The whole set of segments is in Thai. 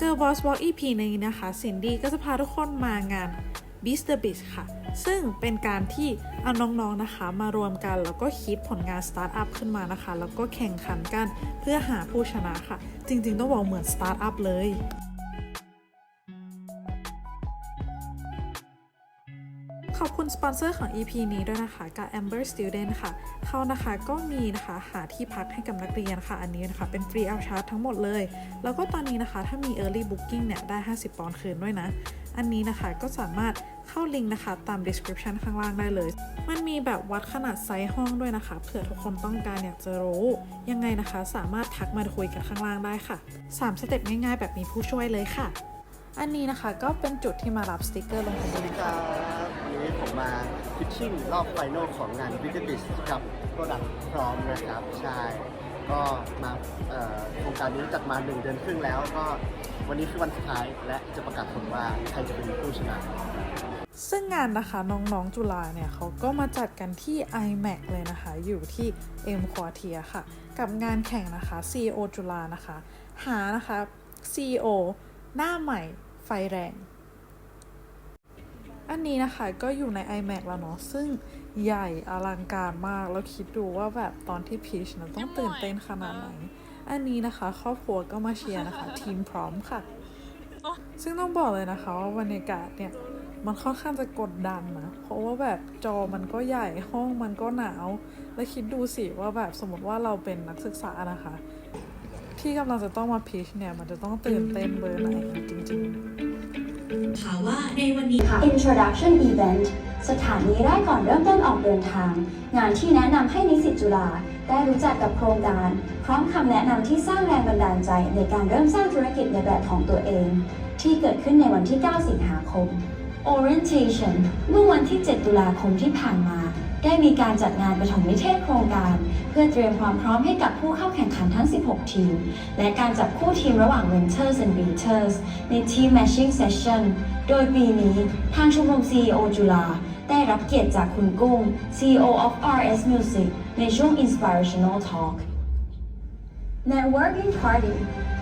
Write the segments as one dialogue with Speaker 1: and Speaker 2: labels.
Speaker 1: Girl Boss Walk EP นี้นะคะซินดี้ก็จะพาทุกคนมางาน Beast the Beach ค่ะ ซึ่งเป็นการที่เอาน้องๆนะคะมารวมกันแล้วก็คิดผลงานสตาร์ทอัพขึ้นมานะคะ แล้วก็แข่งขันกันเพื่อหาผู้ชนะค่ะ จริงๆต้องบอกเหมือนสตาร์ทอัพเลย คุณสปอนเซอร์ของ EP นี้ด้วยนะคะกับ Amber Student ค่ะ เขานะคะก็มีนะคะหาที่พักให้กับนักเรียนค่ะ อันนี้นะคะเป็นฟรีเอาชาร์จทั้งหมดเลย แล้วก็ตอนนี้นะคะถ้ามี Early Booking เนี่ยได้ 50 ปอนด์คืนด้วยนะ อันนี้นะคะก็สามารถเข้าลิงก์นะคะตาม description ข้างล่างได้เลย มันมีแบบวัดขนาดไซส์ห้องด้วยนะคะ เผื่อทุกคนต้องการอยากจะรู้ ยังไงนะคะสามารถทักมาคุยกันข้างล่างได้ค่ะ 3 สเต็ปง่ายๆ แบบมีผู้ช่วยเลยค่ะ อันนี้นะคะก็เป็นจุดที่มารับสติกเกอร์ลงทะเบียน
Speaker 2: ค่ะ มาพิชชิ่งรอบไฟนอลของงาน v i t a b i s กับโปรดักต์พร้อมนะครับ ใช่ ก็มาเอ่อโครงการนี้จัดมา1เดือนครึ่งแล้วก็วันนี้คือวันสุดท้ายและจะประกาศผลว่าใครจะเป็นผู้ชนะ
Speaker 1: ซึ่งงานนะคะน้องๆจุฬาเนี่ยเขาก็มาจัดกันที่ iMac เลยนะคะ อยู่ที่ M Quartier ค่ะ กับงานแข่งนะคะ CEO จุฬานะคะ หานะคะ CEO หน้าใหม่ไฟแรง อันนี้นะคะก็อยู่ใน iMac แล้วเนาะซึ่งใหญ่อลังการมาก แล้วคิดดูว่าแบบตอนที่พีชนะต้องตื่นเต้นขนาดไหน อันนี้นะคะครอบครัวก็มาเชียร์นะคะ ทีมพร้อมค่ะ ซึ่งต้องบอกเลยนะคะว่าบรรยากาศเนี่ย มันค่อนข้างจะกดดันนะ เพราะว่าแบบจอมันก็ใหญ่ห้องมันก็หนาว แล้วคิดดูสิว่าแบบสมมติว่าเราเป็นนักศึกษานะคะ ที่กำลังจะต้องมาพิชเนี่ยมันจะต้องตื่นเต้นเบอร์ไหนจริง ๆ
Speaker 3: ค่ะว่าในวันนี้ค่ะ
Speaker 4: Introduction Event สถานีแรกก่อนเริ่มต้นออกเดินทาง งานที่แนะนำให้นิสิตจุฬาได้รู้จักกับโครงการ พร้อมคำแนะนำที่สร้างแรงบันดาลใจในการเริ่มสร้างธุรกิจในแบบของตัวเอง ที่เกิดขึ้นในวันที่ 9 สิงหาคม Orientation เมื่อวันที่ 7 ตุลาคมที่ผ่านมา ได้มีการจัดงานปฐมนิเทศโครงการ เพื่อเตรียมความพร้อมให้กับผู้เข้าแข่งขันทั้ง 16 ทีม และการจับคู่ทีมระหว่าง Winters and Beaters ใน Team Matching Session โดยปีนี้ทางชมรม CEO จุฬาได้รับเกียรติจากคุณกุ้ง CEO of RS Music ในช่วง Inspirational Talk Networking Party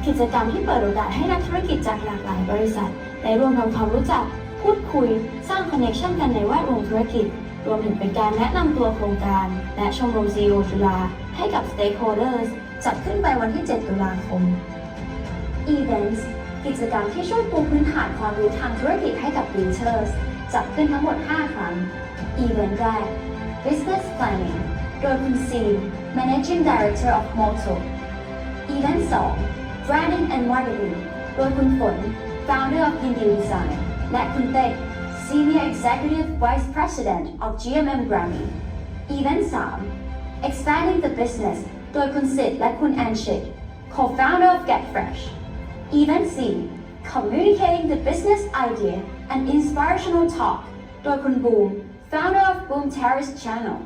Speaker 4: กิจกรรมที่เปิดโอกาสให้นักธุรกิจจากหลากหลายบริษัท ได้ร่วมทำความรู้จัก พูดคุย สร้างคอนเนคชันกันในแวดวงธุรกิจ รวมถึงเป็นการแนะนำตัวโครงการ และชมรม CEO จุฬาให้กับ Stakeholders จัดขึ้นไปวันที่ 7 ตุลาคม Events กิจกรรมที่ช่วยปูพื้นฐานความรู้ทางธุรกิจให้กับ Leaders จัดขึ้นทั้งหมด 5 ครั้ง Event แรก Business Planning โดยคุณซี Managing Director of Moto Event 2 Branding and Marketing โดยคุณฝน Founder of Indie Design และคุณเต้ Senior Executive Vice President of GMM Grammy Event 3 Expanding the Business โดยคุณสิทธิ์และคุณแอนชิก Co-founder of Get Fresh Event C Communicating the Business Idea and Inspirational Talk โดยคุณบูม Founder of Boom Terrace Channel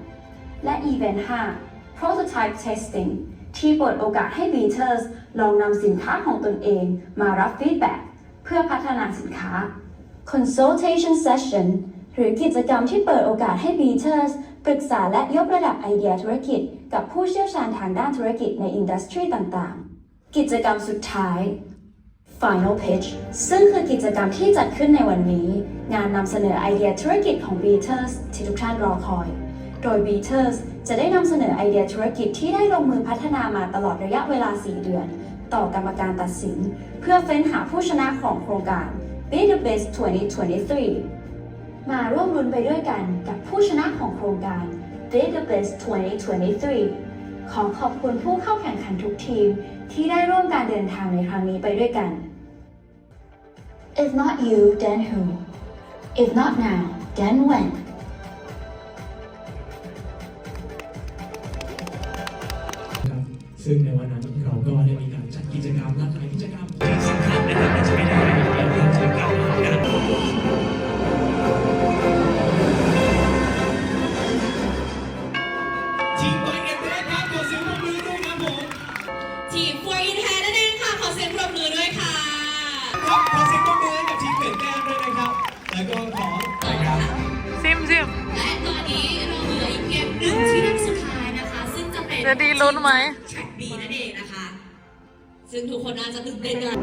Speaker 4: และ Event 5 Prototype Testing ที่เปิดโอกาสให้ Beaters ลองนำสินค้าของตนเองมารับฟีดแบ็กเพื่อพัฒนาสินค้า Consultation Session หรือกิจกรรมที่เปิดโอกาสให้ Beaters ปรึกษาและยกระดับไอเดียธุรกิจ กับผู้เชี่ยวชาญทางด้านธุรกิจในอินดัสทรีต่างๆ กิจกรรมสุดท้าย Final Pitch ซึ่งคือกิจกรรมที่จัดขึ้นในวันนี้ งานนำเสนอไอเดียธุรกิจของ Beaters ที่ทุกท่านรอคอย โดย Beaters จะได้นำเสนอไอเดียธุรกิจที่ได้ลงมือพัฒนามาตลอดระยะเวลา 4 เดือน ต่อกรรมการตัดสิน เพื่อเฟ้นหาผู้ชนะของโครงการ Be the Best 2023 มาร่วมรุ้นไปด้วยกันกับผู้ชนะของโครงการ Be the Best 2023 ขอขอบคุณผู้เข้าแข่งขันทุกทีม ที่ได้ร่วมการเดินทางในครั้งนี้ไปด้วยกัน If not you then who If not now then when
Speaker 5: ซึ่งในวันนั้นเราก็ได้มีการจัดกิจกรรมหลากหลาย จะดีลุ้น
Speaker 1: ไหม
Speaker 3: แท็กบีนั่นเองนะคะ ซึ่ซึ่งทุกคนอาจจะตื่นเต้นกัน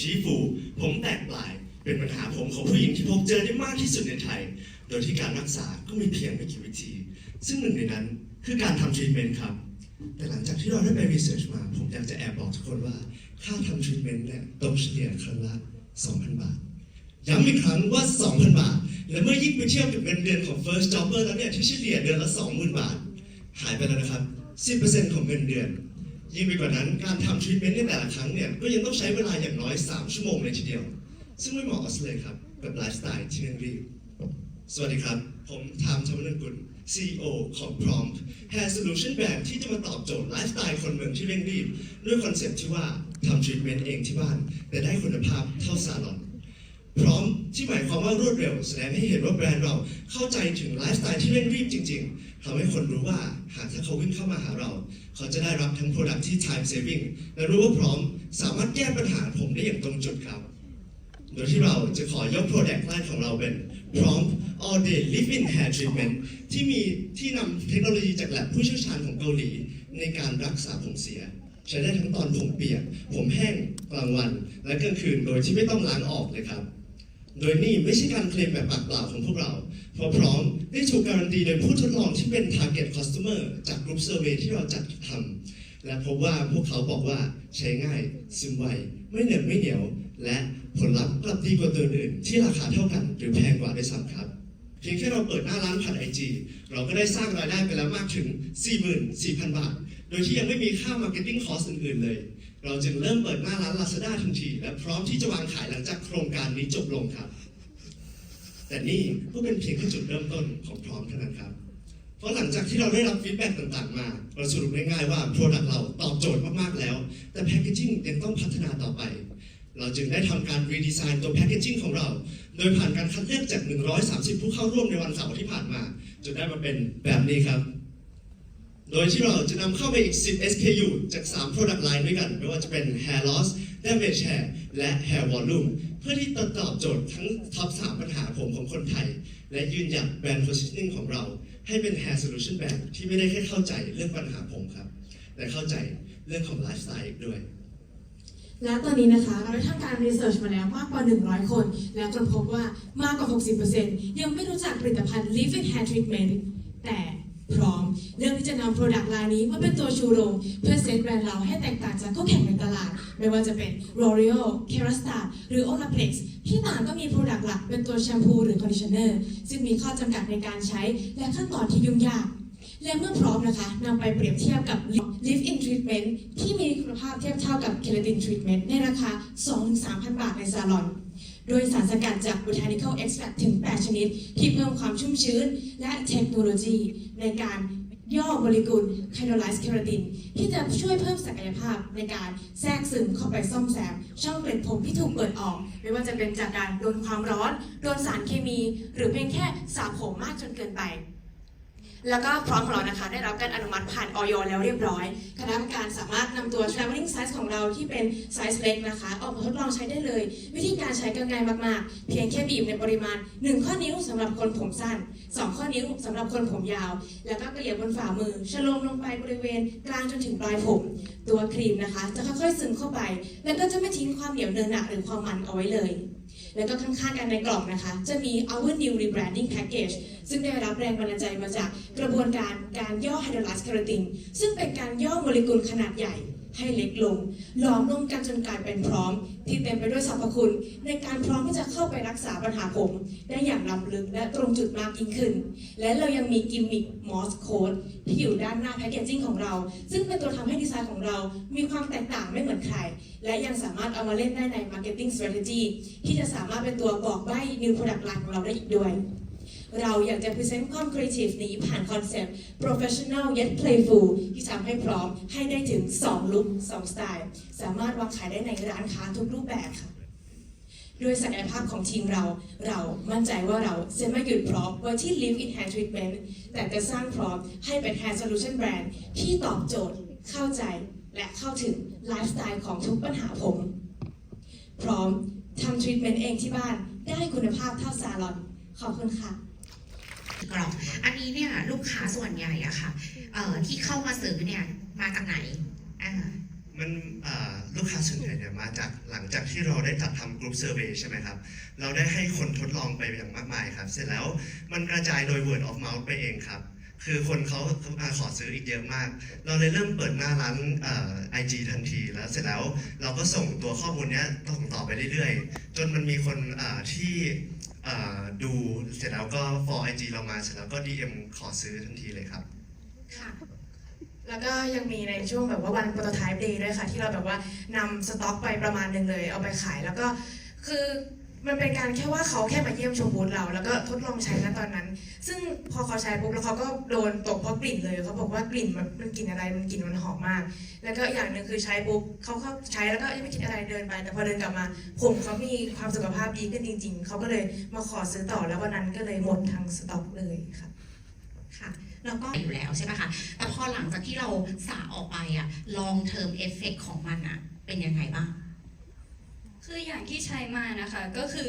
Speaker 6: ชี้ฟู ผมแตกปลาย เป็นปัญหาผมของผู้หญิงที่พบเจอได้มากที่สุดในไทย โดยที่การรักษาก็มีเพียงไม่กี่วิธี ซึ่งหนึ่งในนั้นคือการทำทรีทเมนต์ครับ แต่หลังจากที่เราได้ไปรีเสิร์ชมา ผมอยากจะแอบบอกทุกคนว่าค่าทำทรีทเมนต์เนี่ยตกเฉลี่ยครั้งละ 2,000 บาทย้ำอีกครั้งว่า 2,000 บาท และเมื่อยิ่งไปเทียบกับเงินเดือนของ first jobber แล้วเนี่ยที่เฉลี่ยเดือนละ 20,000 บาท หายไปแล้วนะครับ 10%ของเงินเดือน ยิ่งไปกว่านั้นการทำทรีทเมนต์ในแต่ละครั้งเนี่ยก็ยังต้องใช้เวลาอย่างน้อย 3 ชั่วโมงเลยทีเดียว ซึ่งไม่เหมาะเลยครับกับไลฟ์สไตล์ที่เร่งรีบสวัสดีครับ ผมทามธรรมนันกุล CEO ของ Prompt Hair Solution Brand ที่จะมาตอบโจทย์ไลฟ์สไตล์คนเมืองที่เร่งรีบ ด้วยคอนเซ็ปต์ที่ว่าทำทรีทเมนต์เองที่บ้าน แต่ได้คุณภาพเท่าซาลอนพร้อมที่หมายความว่ารวดเร็ว แสดงให้เห็นว่าแบรนด์เราเข้าใจถึงไลฟ์สไตล์ที่เร่งรีบจริง ๆทำให้คนรู้ว่าหากถ้าเขาวิ่งเข้ามาหาเรา เขาจะได้รับทั้ง Product ที่ time saving และรู้ว่าพร้อมสามารถแก้ปัญหาผมได้อย่างตรงจุดครับ โดยที่เราจะขอยก Product Line ของเราเป็น Prompt All Day Live-In Hair Treatment ที่มีที่นำเทคโนโลยีจากแลบผู้เชี่ยวชาญของเกาหลี ในการรักษาผมเสีย ใช้ได้ทั้งตอนผมเปียก ผมแห้งกลางวัน และกลางคืนโดยที่ไม่ต้องล้างออกเลยครับ โดยนี่ไม่ใช่การเคลมแบบปากเปล่าของพวกเรา เพราะพร้อมได้ถูกการันตีโดยผู้ทดลองที่เป็น target customer จากกลุ่มเซอร์เวย์ที่เราจัดทำและพบว่าพวกเขาบอกว่าใช้ง่าย ซึมไว ไม่เหนียไม่เหนียว และผลลัพธ์กลับดีกว่าตัวอื่น ที่ราคาเท่ากันหรือแพงกว่าด้วยซ้ำครับเพียงแค่เราเปิดหน้าร้านผ่านไอจีเราก็ได้สร้างรายได้ไปแล้วมากถึง 44,000 บาท โดยที่ยังไม่มีค่า marketing cost อื่นๆเลย เราจึงเริ่มเปิดหน้าร้าน Lazada ทันที และพร้อมที่จะวางขายหลังจากโครงการนี้จบลงครับ แต่นี่ก็เป็นเพียงแค่จุดเริ่มต้นของพร้อมเท่านั้นครับ เพราะหลังจากที่เราได้รับฟีดแบ็กต่างๆ มาเราสรุปง่ายๆว่า Product เราตอบโจทย์มากๆแล้ว แต่แพ c เกจิ้งยังต้องพัฒนาต่อไป เราจึงได้ทำการรีดีไซน์ตัวแพ c เกจิ้งของเรา โดยผ่านการคัดเลือกจาก 130 ผู้เข้าร่วมในวันเสาร์ที่ผ่านมาจนได้มาเป็นแบบนี้ครับ โดยที่เราจะนำเข้าไปอีก 10 SKU จาก 3 Product Line ด้วยกัน ไม่ว่าจะเป็น Hair Loss Damage Hair และ Hair Volume เพื่อที่จะตอบโจทย์ทั้งท็อป 3 ปัญหาผมของคนไทย และยืนหยัดแบรนด์ positioning ของเรา ให้เป็น Hair Solution Brand ที่ไม่ได้แค่เข้าใจเรื่องปัญหาผมครับ แต่เข้าใจเรื่องของไลฟ์สไตล์อีกด้วย
Speaker 7: และตอนนี้นะคะ เราได้ทำการรีเสิร์ชมาแล้วมากกว่า 100 คน แล้วจนพบว่ามากกว่า 60%ยังไม่รู้จักผลิตภัณฑ์ Live in Hair Treatment แต่ พร้อมเรื่องที่จะนำ Product ลายนี้มาเป็นตัวชูโรง เพื่อเซตแบรนด์เราให้แตกต่างจากคู่แข่งในตลาด ไม่ว่าจะเป็น L'Oreal k e r a s t a หรือ Olaplex ที่ต่างก็มี Product หลักเป็นตัวแชมพูหรือ Conditioner ซึ่งมีข้อจำกัดในการใช้และขั้นตอนที่ยุ่งยาก และเมื่อพร้อมนะคะนำไปเปรียบเทียบกับ Live-in Treatment ที่มีคุณภาพเทียบเท่ากับ Keratin Treatment ในราคา 2-3,000 บาทในซาลอน โดยสารสกัดจาก Botanical Extract ถึง 8 ชนิด ที่เพิ่มความชุ่มชื้น และเทคโนโลยี ในการย่อโมเลกุลไฮโดรไลซ์เคลาติน ที่จะช่วยเพิ่มศักยภาพในการแทรกซึมเข้าไปซ่อมแซม ช่องเกล็ดผมที่ถูกเปิดออก ไม่ว่าจะเป็นจากการโดนความร้อน โดนสารเคมี หรือเพียงแค่สระผมมากจนเกินไป แล้วก็พร้อมของเรานะคะได้รับการอนุมัติผ่านออยแล้วเรียบร้อย คณะกรรมการสามารถนำตัว traveling size ของเราที่เป็นไซส์เล็กนะคะ ออกมาทดลองใช้ได้เลย วิธีการใช้ก็ง่ายมากๆ เพียงแค่บีบในปริมาณ 1 ข้อนิ้วสำหรับคนผมสั้น 2 ข้อนิ้วสำหรับคนผมยาว แล้วก็เกลี่ยบนฝ่ามือชโลมลงไปบริเวณกลางจนถึงปลายผม ตัวครีมนะคะ จะค่อยๆซึมเข้าไป แล้วก็จะไม่ทิ้งความเหนียวเนินหนะหรือความมันเอาไว้เลย แล้วก็ข้างๆกันในกล่องนะคะ จะมี our new rebranding package ซึ่งได้รับแรงบันดาลใจมาจากกระบวนการการย่อ hydrolyzed keratin ซึ่งเป็นการย่อโมเลกุลขนาดใหญ่ ให้เล็กลงล้อมรวมกันจนกลายเป็นพร้อม ที่เต็มไปด้วยสรรพคุณ ในการพร้อมที่จะเข้าไปรักษาปัญหาผม ได้อย่างล้ำลึกและตรงจุดมากยิ่งขึ้น และเรายังมีกิมมิคมอสโค้ดที่อยู่ด้านหน้าแพคเกจจิ้งของเรา ซึ่งเป็นตัวทำให้ดีไซน์ของเรา มีความแตกต่างไม่เหมือนใคร และยังสามารถเอามาเล่นได้ใน Marketing Strategy ที่จะสามารถเป็นตัวบอกใบ้ New Product Line ของเราได้อีกด้วย เราอยากจะพรีเซนต์ความครีเอทีฟนี้ผ่านคอนเซปต์ professional yet playful ที่ทำให้พร้อมให้ได้ถึง 2 ลุค2สไตล์ สามารถวางขายได้ในร้านค้าทุกรูปแบบค่ะด้วยศักยภาพของทีมเรา เรามั่นใจว่าเราจะไม่หยุดพร้อมไว้ที่ Live in Hair Treatment แต่จะสร้างพร้อมให้เป็น Hair Solution Brand ที่ตอบโจทย์ เข้าใจ และเข้าถึงไลฟ์สไตล์ของทุกปัญหาผม พร้อมทำทรีทเมนต์เองที่บ้านได้คุณภาพเท่าซาลอน ขอบคุณค่ะ
Speaker 8: กรอบอันนี้เนี่ยลูกค้าส่วนใหญ่อะค่ะเอ่อที่เข้ามาซื้อเนี่ยมาจากไหนอ่า
Speaker 6: มันเอ่อลูกค้าส่วนใหญ่เนี่ยมาจากหลังจากที่เราได้จัดทำกรุ๊ปเซอร์เวยใช่ไหมครับ เราได้ให้คนทดลองไปอย่างมากมายครับ เสร็จแล้วมันกระจายโดย word of mouth ไปเองครับ คือคนเขามาขอซื้ออีกเยอะมาก เราเลยเริ่มเปิดหน้าร้านไอจีทันที แล้วเสร็จแล้วเราก็ส่งตัวข้อมูลเนี้ยส่งต่อไปเรื่อยๆ จนมันมีคนอ่าที่อ่า ดูเสร็จแล้วก็ฟอร์ไอจีเรามาเสร็จแล้วก็ DM ขอซื้อทันทีเลยครับ
Speaker 8: ค่ะ
Speaker 7: แล้วก็ยังมีในช่วงแบบว่าวันโปรโตไทป์เดย์ด้วยค่ะ ที่เราแบบว่านำสต็อกไปประมาณหนึ่งเลย เอาไปขายแล้วก็คือ มันเป็นการแค่ว่าเขาแค่มาเยี่ยมชมบูธเรา แล้วก็ทดลองใช้ณตอนนั้น ซึ่งพอเขาใช้ปุ๊บแล้วเขาก็โดนตกเพราะกลิ่นเลยเขาบอกว่ากลิ่นมันมันกลิ่นอะไรมันกลิ่นมันหอมมาก แล้วก็อย่างหนึ่งคือใช้ปุ๊บเขาเข้าใช้แล้วก็ยังไม่คิดอะไรเดินไป แต่พอเดินกลับมาผมเขามีความสุขภาพดีขึ้นจริง ๆเขาก็เลยมาขอซื้อต่อแล้ววันนั้นก็เลยหมดทางสต็อกเลยค่ะ
Speaker 8: ค่ะแล้วก็อยู่แล้วใช่ไหมคะ แต่พอหลังจากที่เราสาออกไปอะ long term effect ของมันอะเป็นยังไงบ้าง
Speaker 9: คืออย่างที่ใช้มานะคะ ก็คือ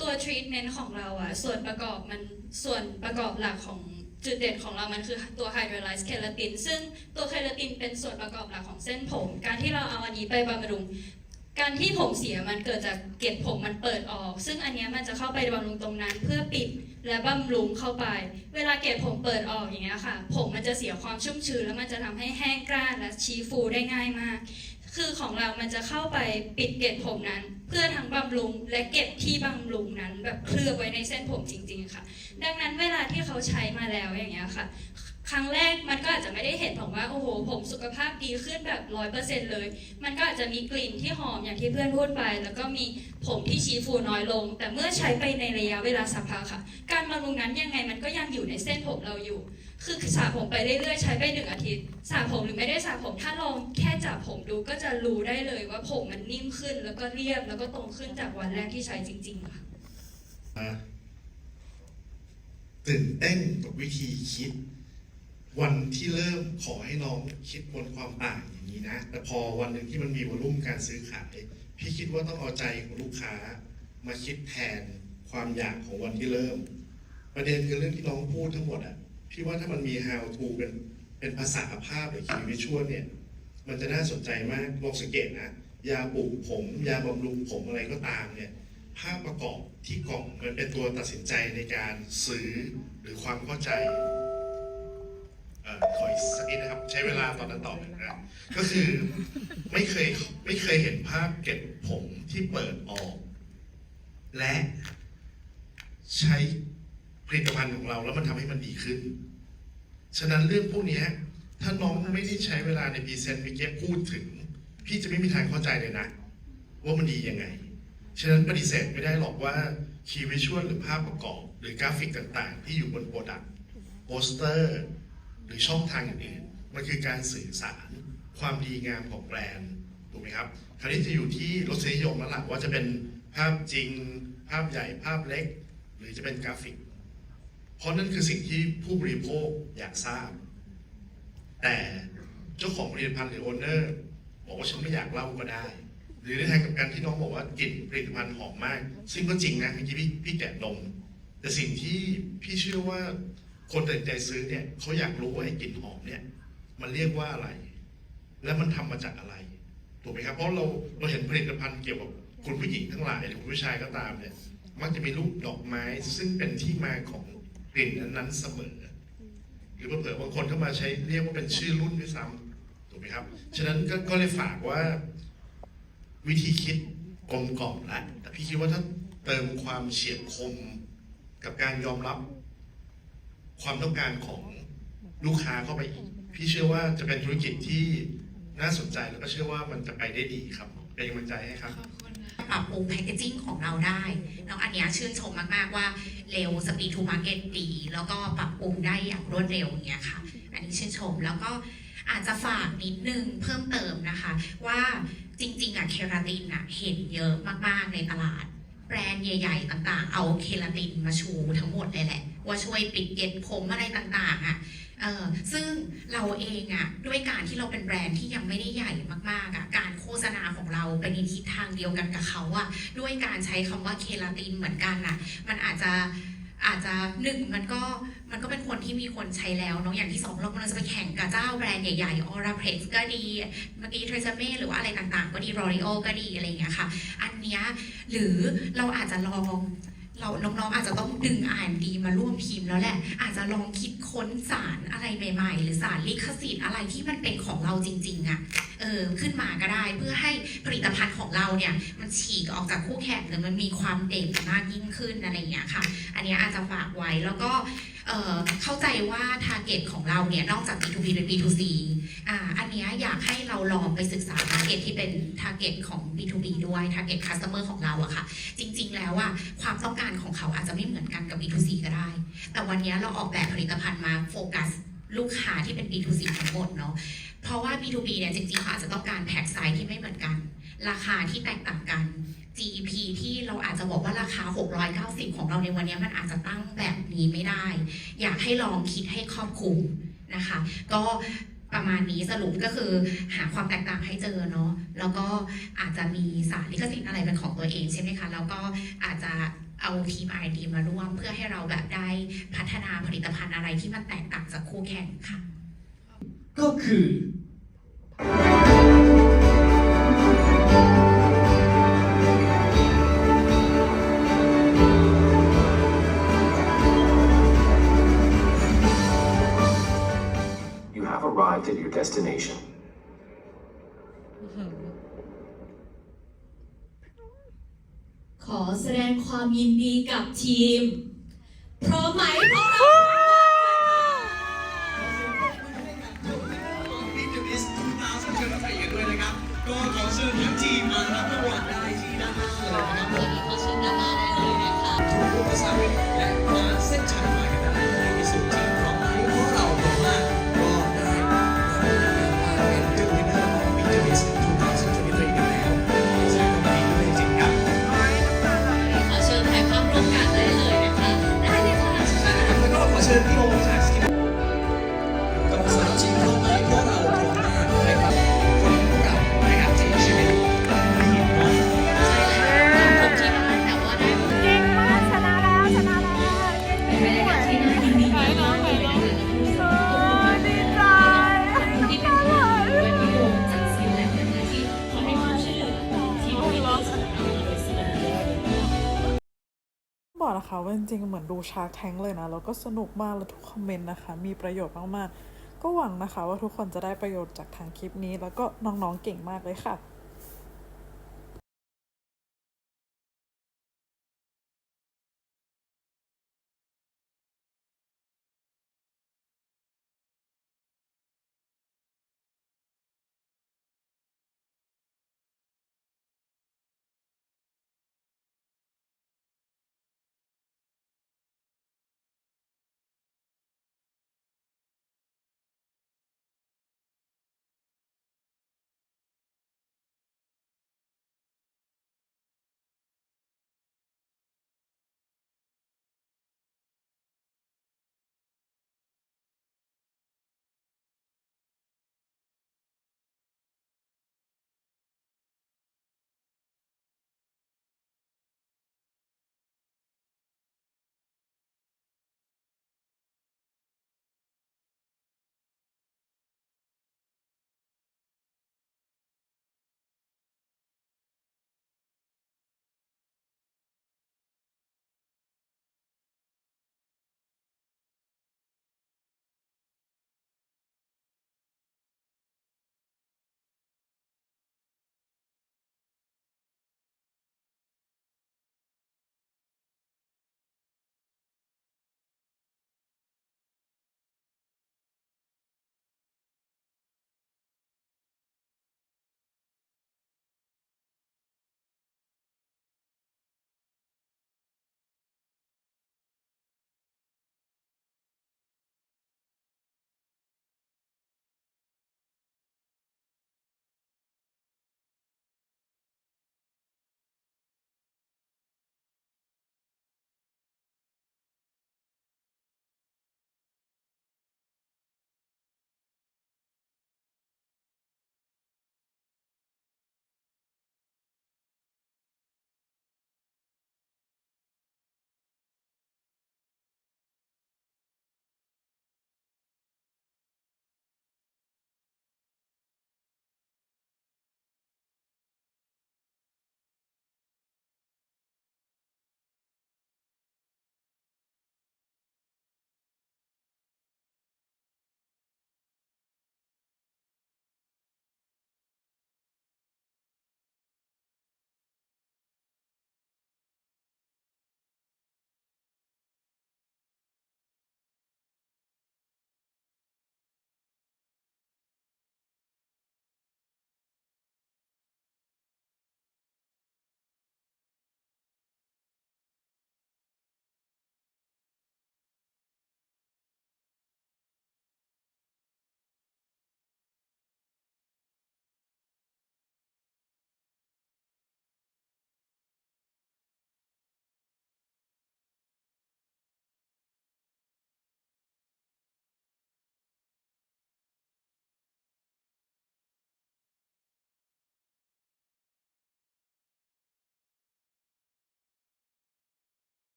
Speaker 9: ตัวทรีทเมนต์ของเราอะส่วนประกอบมันส่วนประกอบหลักของจุดเด่นของเรามันคือตัวไฮดรไลซ์เคลาติน ซึ่งตัวเคลาตินเป็นส่วนประกอบหลักของเส้นผม การที่เราเอาอันนี้ไปบำรุง การที่ผมเสียมันเกิดจากเกล็ดผมมันเปิดออก ซึ่งอันนี้มันจะเข้าไปบำรุงตรงนั้น เพื่อปิดและบำรุงเข้าไป เวลาเกล็ดผมเปิดออกอย่างเงี้ยค่ะ ผมมันจะเสียความชุ่มชื้นแล้วมันจะทำให้แห้งกร้านและชี้ฟูได้ง่ายมาก คือของเรามันจะเข้าไปปิดเกล็ดผมนั้น เพื่อทั้งบำรุงและเก็บที่บำรุงนั้นแบบเคลือบไว้ในเส้นผมจริง ๆ ค่ะ ดังนั้นเวลาที่เขาใช้มาแล้วอย่างเงี้ยค่ะ ครั้งแรกมันก็อาจจะไม่ได้เห็นผมว่าโอ้โห ผมสุขภาพดีขึ้นแบบร้อยเปอร์เซ็นต์เลย มันก็อาจจะมีกลิ่นที่หอมอย่างที่เพื่อนพูดไป แล้วก็มีผมที่ชี้ฟูน้อยลง แต่เมื่อใช้ไปในระยะเวลาสักพักค่ะ การบำรุงนั้นยังไงมันก็ยังอยู่ในเส้นผมเราอยู่ คือสระผมไปเรื่อยๆ ใช้ไปหนึ่งอาทิตย์สระผมหรือไม่ได้สระผม ถ้าลองแค่จับผมดูก็จะรู้ได้เลยว่าผมมันนิ่มขึ้น แล้วก็เรียบแล้วก็ตรงขึ้นจากวันแรกที่ใช้จริง ๆ ค่ะ
Speaker 10: ตื่นเต้นกับวิธีคิด วันที่เริ่มขอให้น้องคิดบนความต่างอย่างนี้นะ แต่พอวันหนึ่งที่มันมีวอลุ่มการซื้อขาย พี่คิดว่าต้องเอาใจของลูกค้า มาคิดแทนความอยากของวันที่เริ่ม ประเด็นคือเรื่องที่น้องพูดทั้งหมดอะพี่ว่าถ้ามันมี how to เป็นเป็นภาษาภาพหรือคีย์วิชวลเนี่ย มันจะน่าสนใจมากลองสังเกตนะยาปลูกผม ยาบำรุงผมอะไรก็ตามเนี่ยภาพประกอบที่กล่องมันเป็นตัวตัดสินใจในการซื้อหรือความเข้าใจ เอ่อขออีกสักนิดนะครับ ใช้เวลาตอนนั้นต่อไปนะก็คือไม่เคยไม่เคยเห็นภาพเก็บผมที่เปิดออก และใช้ผลิตภัณฑ์ของเราแล้วมันทำให้มันดีขึ้น ฉะนั้นเรื่องพวกเนี้ยถ้าน้องไม่ได้ใช้เวลาในพรีเซนต์วิกเก็พูดถึง พี่จะไม่มีทางเข้าใจเลยนะ ว่ามันดียังไง ฉะนั้นปฏิเสธไม่ได้หรอกว่าคีย์วิชวลหรือภาพประกอบ หรือกราฟิกต่างๆ ที่อยู่บนโปรดักต์โปสเตอร์ หรือช่องทางอื่นๆมันคือการสื่อสารความดีงามของแบรนด์ถูกไหมครับคราวนี้จะอยู่ที่รสนิยมแล้วล่ะว่าจะเป็นภาพจริง ภาพใหญ่ภาพเล็ก หรือจะเป็นกราฟิก เพราะนั่นคือสิ่งที่ผู้บริโภคอยากทราบ แต่เจ้าของผลิตภัณฑ์หรือโอนเนอร์บอกว่าฉันไม่อยากเล่าก็ได้ หรือในทางกับกันที่น้องบอกว่ากลิ่นผลิตภัณฑ์หอมมาก ซึ่งก็จริงนะเมื่อกี้พี่พี่แกะนมแต่สิ่งที่พี่เชื่อว่า คนตัดใจซื้อเนี่ยเขาอยากรู้ว่าไอ้กลิ่นหอมเนี่ย มันเรียกว่าอะไร และมันทำมาจากอะไรถูกไหมครับเพราะเราเราเห็นผลิตภัณฑ์เกี่ยวกับคุณผู้หญิงทั้งหลายหรือคุณผู้ชายก็ตามเนี่ย มักจะมีรูปดอกไม้ซึ่งเป็นที่มาของกลิ่นนั้นๆเสมอ หรือเผื่อบางคนเข้ามาใช้เรียกว่าเป็นชื่อรุ่นด้วยซ้ำถูกไหมครับฉะนั้นก็ก็เลยฝากว่า วิธีคิดกลมกล่อมล้วแต่พี่คิดว่าถ้าเติมความเฉียบคมกับการยอมรับ ความต้องการของลูกค้าเข้าไปอีก พี่เชื่อว่าจะเป็นธุรกิจที่น่าสนใจแล้วก็เชื่อว่ามันจะไปได้ดีครับเป็นกำลังใจให้ครับ
Speaker 8: ปรับปรุงแพคเกจิ้งของเราได้แล้วอันเนี้ยชื่นชมมากๆว่าเร็วสปีดทูมาร์เก็ตดี แล้วก็ปรับปรุงได้อย่างรวดเร็วอย่างเงี้ยค่ะ อันนี้ชื่นชมแล้วก็อาจจะฝากนิดนึงเพิ่มเติมนะคะ ว่าจริงๆอะเคราตินอะเห็นเยอะมากๆในตลาด แบรนด์ใหญ่ ๆ ต่างๆ เอาเคราตินมาชูทั้งหมดเลยแหละ ว่าช่วยปิดเกล็ดผมอะไรต่างๆอะซึ่งเราเองอะด้วยการที่เราเป็นแบรนด์ที่ยังไม่ได้ใหญ่มากๆอะการโฆษณาของเราไปในทิศทางเดียวกันกับเขาอะด้วยการใช้คำว่าเคราตินเหมือนกันอะมันอาจจะอาจจะหนึ่งมันก็มันก็เป็นคนที่มีคนใช้แล้วเนาะอย่างที่สองเรากำลังจะไปแข่งกับเจ้าแบรนด์ใหญ่ๆออร่าเพลสก็ดีเมื่อกี้เทรซเม่หรือว่าอะไรต่างๆ ก็ดีรอริโอก็ดีอะไรอย่างเงี้ยค่ะ อันเนี้ยหรือเราอาจจะลอง เราน้องๆอาจจะต้องดึงอ่านดีมาร่วมทีมแล้วแหละ อาจจะลองคิดค้นสารอะไรใหม่ ๆ หรือสารลิขสิทธิ์อะไรที่มันเป็นของเราจริงๆอะ่ะเออขึ้นมาก็ได้เพื่อให้ผลิตภัณฑ์ของเราเนี่ย มันฉีกออกจากคู่แข่งหรือมันมีความเด่นมากยิ่งขึ้นอะไรอย่างเงี้ยค่ะ อันนี้อาจจะฝากไว้แล้วก็ เข้าใจว่าทาร์เก็ตของเราเนี่ยนอกจาก B2B เป็น B2C อ่าอันนี้อยากให้เราลองไปศึกษา target ที่เป็น target ของ B2B ด้วย target customer ของเราอะค่ะ จริง ๆ แล้วอะความต้องการของเขาอาจจะไม่เหมือนกันกับ B2C ก็ได้ แต่วันนี้เราออกแบบผลิตภัณฑ์มาโฟกัสลูกค้าที่เป็น B2C ทั้งหมดเนาะเพราะว่า B2B เนี่ยจริงๆเขาอาจจะต้องการแพ็กไซส์ที่ไม่เหมือนกัน ราคาที่แตกต่างกัน GP ที่เราอาจจะบอกว่าราคา 690 ของเราในวันนี้มันอาจจะตั้งแบบนี้ไม่ได้ อยากให้ลองคิดให้ครอบคลุมนะคะ ก็ประมาณนี้สรุปก็คือหาความแตกต่างให้เจอเนาะแล้วก็อาจจะมีสารลิขสิทธิ์อะไรเป็นของตัวเองใช่ไหมคะ แล้วก็อาจจะเอาทีม R&D มาร่วมเพื่อให้เราแบบได้พัฒนาผลิตภัณฑ์อะไรที่มันแตกต่างจากคู่แข่งค่ะ
Speaker 11: ก็คือ
Speaker 3: ขอแสดงความยินดีกับทีม พร้อมไหมพร้อมไหม
Speaker 5: Activist 2023กันด้วยนะครับก็ขอเชิญทั้งทีมมารับรางวัลได้ที่ด้านหน้าเลยนะครับ ดูชาร์กแท
Speaker 12: งเลยนะแล้ว
Speaker 1: ก็สนุกมากและทุกคอมเมนต์นะคะ มีประโยชน์มากๆ ก็หวังนะคะว่าทุกคนจะได้ประโยชน์จากทางคลิปนี้ แล้วก็น้องๆเก่งมากเลยค่ะ